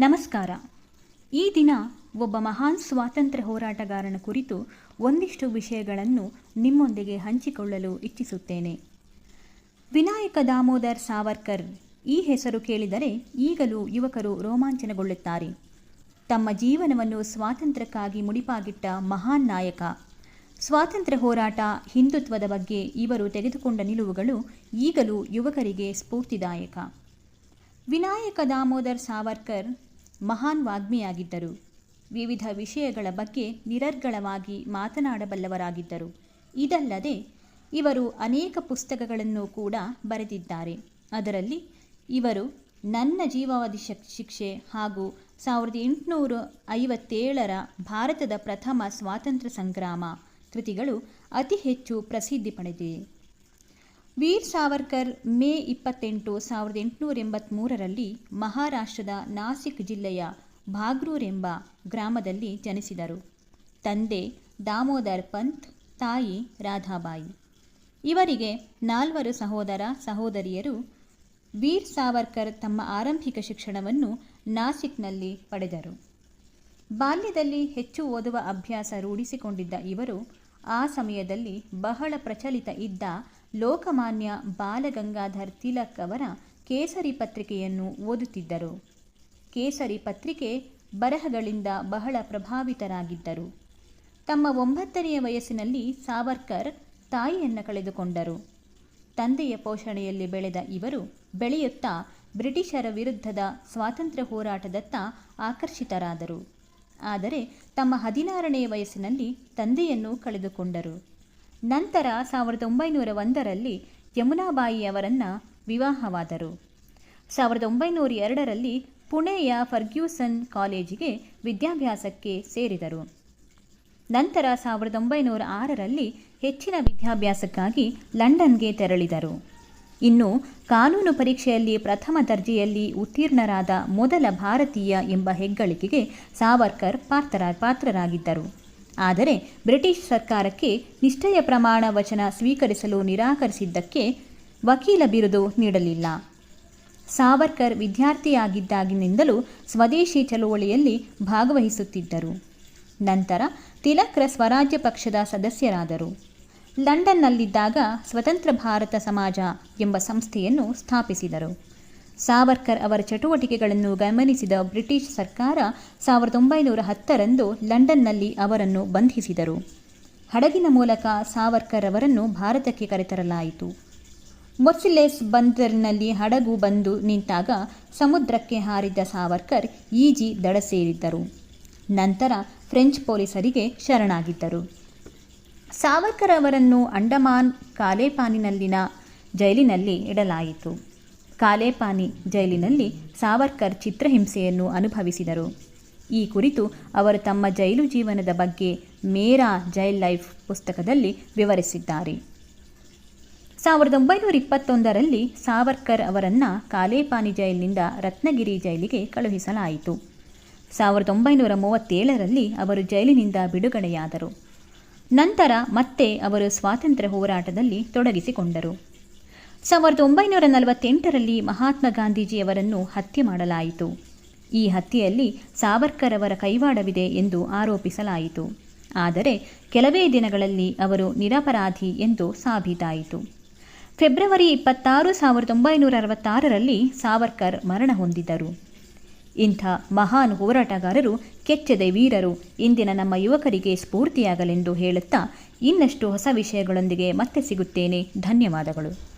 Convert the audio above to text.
ನಮಸ್ಕಾರ. ಈ ದಿನ ಒಬ್ಬ ಮಹಾನ್ ಸ್ವಾತಂತ್ರ್ಯ ಹೋರಾಟಗಾರನ ಕುರಿತು ಒಂದಿಷ್ಟು ವಿಷಯಗಳನ್ನು ನಿಮ್ಮೊಂದಿಗೆ ಹಂಚಿಕೊಳ್ಳಲು ಇಚ್ಛಿಸುತ್ತೇನೆ. ವಿನಾಯಕ ದಾಮೋದರ್ ಸಾವರ್ಕರ್ ಈ ಹೆಸರು ಕೇಳಿದರೆ ಈಗಲೂ ಯುವಕರು ರೋಮಾಂಚನಗೊಳ್ಳುತ್ತಾರೆ. ತಮ್ಮ ಜೀವನವನ್ನು ಸ್ವಾತಂತ್ರ್ಯಕ್ಕಾಗಿ ಮುಡಿಪಾಗಿಟ್ಟ ಮಹಾನ್ ನಾಯಕ. ಸ್ವಾತಂತ್ರ್ಯ ಹೋರಾಟ ಹಿಂದುತ್ವದ ಬಗ್ಗೆ ಇವರು ತೆಗೆದುಕೊಂಡ ನಿಲುವುಗಳು ಈಗಲೂ ಯುವಕರಿಗೆ ಸ್ಫೂರ್ತಿದಾಯಕ. ವಿನಾಯಕ ದಾಮೋದರ್ ಸಾವರ್ಕರ್ ಮಹಾನ್ ವಾಗ್ಮಿಯಾಗಿದ್ದರು. ವಿವಿಧ ವಿಷಯಗಳ ಬಗ್ಗೆ ನಿರರ್ಗಳವಾಗಿ ಮಾತನಾಡಬಲ್ಲವರಾಗಿದ್ದರು. ಇದಲ್ಲದೆ, ಇವರು ಅನೇಕ ಪುಸ್ತಕಗಳನ್ನು ಕೂಡ ಬರೆದಿದ್ದಾರೆ. ಅದರಲ್ಲಿ ಇವರು ನನ್ನ ಜೀವಾವಧಿ ಶಕ್- ಶಿಕ್ಷೆ ಹಾಗೂ ಸಾವಿರದ ಎಂಟುನೂರ ಐವತ್ತೇಳರ ಭಾರತದ ಪ್ರಥಮ ಸ್ವಾತಂತ್ರ್ಯ ಸಂಗ್ರಾಮ ಕೃತಿಗಳು ಅತಿ ಹೆಚ್ಚು ಪ್ರಸಿದ್ಧಿ ಪಡೆದಿವೆ. ವೀರ್ ಸಾವರ್ಕರ್ ಮೇ ಇಪ್ಪತ್ತೆಂಟು ಸಾವಿರದ ಎಂಟುನೂರ ಎಂಬತ್ಮೂರರಲ್ಲಿ ಮಹಾರಾಷ್ಟ್ರದ ನಾಸಿಕ್ ಜಿಲ್ಲೆಯ ಭಾಗ್ರೂರೆಂಬ ಗ್ರಾಮದಲ್ಲಿ ಜನಿಸಿದರು. ತಂದೆ ದಾಮೋದರ್ ಪಂತ್, ತಾಯಿ ರಾಧಾಬಾಯಿ. ಇವರಿಗೆ ನಾಲ್ವರು ಸಹೋದರ ಸಹೋದರಿಯರು. ವೀರ್ ಸಾವರ್ಕರ್ ತಮ್ಮ ಆರಂಭಿಕ ಶಿಕ್ಷಣವನ್ನು ನಾಸಿಕ್ನಲ್ಲಿ ಪಡೆದರು. ಬಾಲ್ಯದಲ್ಲಿ ಹೆಚ್ಚು ಓದುವ ಅಭ್ಯಾಸ ರೂಢಿಸಿಕೊಂಡಿದ್ದ ಇವರು, ಆ ಸಮಯದಲ್ಲಿ ಬಹಳ ಪ್ರಚಲಿತ ಇದ್ದ ಲೋಕಮಾನ್ಯ ಬಾಲಗಂಗಾಧರ್ ತಿಲಕ್ ಅವರ ಕೇಸರಿ ಪತ್ರಿಕೆಯನ್ನು ಓದುತ್ತಿದ್ದರು. ಕೇಸರಿ ಪತ್ರಿಕೆ ಬರಹಗಳಿಂದ ಬಹಳ ಪ್ರಭಾವಿತರಾಗಿದ್ದರು. ತಮ್ಮ ಒಂಬತ್ತನೆಯ ವಯಸ್ಸಿನಲ್ಲಿ ಸಾವರ್ಕರ್ ತಾಯಿಯನ್ನು ಕಳೆದುಕೊಂಡರು. ತಂದೆಯ ಪೋಷಣೆಯಲ್ಲಿ ಬೆಳೆದ ಇವರು ಬೆಳೆಯುತ್ತಾ ಬ್ರಿಟಿಷರ ವಿರುದ್ಧದ ಸ್ವಾತಂತ್ರ್ಯ ಹೋರಾಟದತ್ತ ಆಕರ್ಷಿತರಾದರು. ಆದರೆ ತಮ್ಮ ಹದಿನಾರನೆಯ ವಯಸ್ಸಿನಲ್ಲಿ ತಂದೆಯನ್ನು ಕಳೆದುಕೊಂಡರು. ನಂತರ ಸಾವಿರದ ಒಂಬೈನೂರ ಒಂದರಲ್ಲಿ ಯಮುನಾಬಾಯಿಯವರನ್ನು ವಿವಾಹವಾದರು. ಸಾವಿರದ ಒಂಬೈನೂರ ಎರಡರಲ್ಲಿ ಪುಣೆಯ ಫರ್ಗ್ಯೂಸನ್ ಕಾಲೇಜಿಗೆ ವಿದ್ಯಾಭ್ಯಾಸಕ್ಕೆ ಸೇರಿದರು. ನಂತರ ಸಾವಿರದ ಒಂಬೈನೂರ ಆರರಲ್ಲಿ ಹೆಚ್ಚಿನ ವಿದ್ಯಾಭ್ಯಾಸಕ್ಕಾಗಿ ಲಂಡನ್ಗೆ ತೆರಳಿದರು. ಇನ್ನು ಕಾನೂನು ಪರೀಕ್ಷೆಯಲ್ಲಿ ಪ್ರಥಮ ದರ್ಜೆಯಲ್ಲಿ ಉತ್ತೀರ್ಣರಾದ ಮೊದಲ ಭಾರತೀಯ ಎಂಬ ಹೆಗ್ಗಳಿಕೆಗೆ ಸಾವರ್ಕರ್ ಪಾತ್ರರ ಪಾತ್ರರಾಗಿದ್ದರು. ಆದರೆ ಬ್ರಿಟಿಷ್ ಸರ್ಕಾರಕ್ಕೆ ನಿಷ್ಠೆಯ ಪ್ರಮಾಣ ವಚನ ಸ್ವೀಕರಿಸಲು ನಿರಾಕರಿಸಿದ್ದಕ್ಕೆ ವಕೀಲ ಬಿರುದು ನೀಡಲಿಲ್ಲ. ಸಾವರ್ಕರ್ ವಿದ್ಯಾರ್ಥಿಯಾಗಿದ್ದಾಗಿನಿಂದಲೂ ಸ್ವದೇಶಿ ಚಳುವಳಿಯಲ್ಲಿ ಭಾಗವಹಿಸುತ್ತಿದ್ದರು. ನಂತರ ತಿಲಕ್ರ ಸ್ವರಾಜ್ಯ ಪಕ್ಷದ ಸದಸ್ಯರಾದರು. ಲಂಡನ್ನಲ್ಲಿದ್ದಾಗ ಸ್ವತಂತ್ರ ಭಾರತ ಸಮಾಜ ಎಂಬ ಸಂಸ್ಥೆಯನ್ನು ಸ್ಥಾಪಿಸಿದರು. ಸಾವರ್ಕರ್ ಅವರ ಚಟುವಟಿಕೆಗಳನ್ನು ಗಮನಿಸಿದ ಬ್ರಿಟಿಷ್ ಸರ್ಕಾರ ಸಾವಿರದ ಒಂಬೈನೂರ ಹತ್ತರಂದು ಲಂಡನ್ನಲ್ಲಿ ಅವರನ್ನು ಬಂಧಿಸಿದರು. ಹಡಗಿನ ಮೂಲಕ ಸಾವರ್ಕರ್ ಅವರನ್ನು ಭಾರತಕ್ಕೆ ಕರೆತರಲಾಯಿತು. ಮೊಸಿಲೆಸ್ ಬಂದರಿನಲ್ಲಿ ಹಡಗು ಬಂದು ನಿಂತಾಗ ಸಮುದ್ರಕ್ಕೆ ಹಾರಿದ್ದ ಸಾವರ್ಕರ್ ಈಜಿ ದಡ ಸೇರಿದ್ದರು. ನಂತರ ಫ್ರೆಂಚ್ ಪೊಲೀಸರಿಗೆ ಶರಣಾಗಿದ್ದರು. ಸಾವರ್ಕರ್ ಅವರನ್ನು ಅಂಡಮಾನ್ ಕಾಲೇಪಾನಿನಲ್ಲಿನ ಜೈಲಿನಲ್ಲಿ ಇಡಲಾಯಿತು. ಕಾಲೇಪಾನಿ ಜೈಲಿನಲ್ಲಿ ಸಾವರ್ಕರ್ ಚಿತ್ರಹಿಂಸೆಯನ್ನು ಅನುಭವಿಸಿದರು. ಈ ಕುರಿತು ಅವರು ತಮ್ಮ ಜೈಲು ಜೀವನದ ಬಗ್ಗೆ ಮೇರಾ ಜೈಲ್ ಲೈಫ್ ಪುಸ್ತಕದಲ್ಲಿ ವಿವರಿಸಿದ್ದಾರೆ. ಸಾವಿರದ ಒಂಬೈನೂರ ಇಪ್ಪತ್ತೊಂದರಲ್ಲಿ ಸಾವರ್ಕರ್ ಅವರನ್ನು ಕಾಲೇಪಾನಿ ಜೈಲಿನಿಂದ ರತ್ನಗಿರಿ ಜೈಲಿಗೆ ಕಳುಹಿಸಲಾಯಿತು. ಸಾವಿರದ ಒಂಬೈನೂರ ಮೂವತ್ತೇಳರಲ್ಲಿ ಅವರು ಜೈಲಿನಿಂದ ಬಿಡುಗಡೆಯಾದರು. ನಂತರ ಮತ್ತೆ ಅವರು ಸ್ವಾತಂತ್ರ್ಯ ಹೋರಾಟದಲ್ಲಿ ತೊಡಗಿಸಿಕೊಂಡರು. ಸಾವಿರದ ಒಂಬೈನೂರ ನಲವತ್ತೆಂಟರಲ್ಲಿ ಮಹಾತ್ಮ ಗಾಂಧೀಜಿಯವರನ್ನು ಹತ್ಯೆ ಮಾಡಲಾಯಿತು. ಈ ಹತ್ಯೆಯಲ್ಲಿ ಸಾವರ್ಕರ್ ಅವರ ಕೈವಾಡವಿದೆ ಎಂದು ಆರೋಪಿಸಲಾಯಿತು. ಆದರೆ ಕೆಲವೇ ದಿನಗಳಲ್ಲಿ ಅವರು ನಿರಪರಾಧಿ ಎಂದು ಸಾಬೀತಾಯಿತು. ಫೆಬ್ರವರಿ ಇಪ್ಪತ್ತಾರು, ಸಾವಿರದ ಒಂಬೈನೂರ ಅರವತ್ತಾರರಲ್ಲಿ ಸಾವರ್ಕರ್ ಮರಣ ಹೊಂದಿದರು ಇಂಥ ಮಹಾನ್ ಹೋರಾಟಗಾರರು ಕೆಚ್ಚದ ವೀರರು. ಇಂದಿನ ನಮ್ಮ ಯುವಕರಿಗೆ ಸ್ಫೂರ್ತಿಯಾಗಲೆಂದು ಹೇಳುತ್ತಾ ಇನ್ನಷ್ಟು ಹೊಸ ವಿಷಯಗಳೊಂದಿಗೆ ಮತ್ತೆ ಸಿಗುತ್ತೇನೆ. ಧನ್ಯವಾದಗಳು.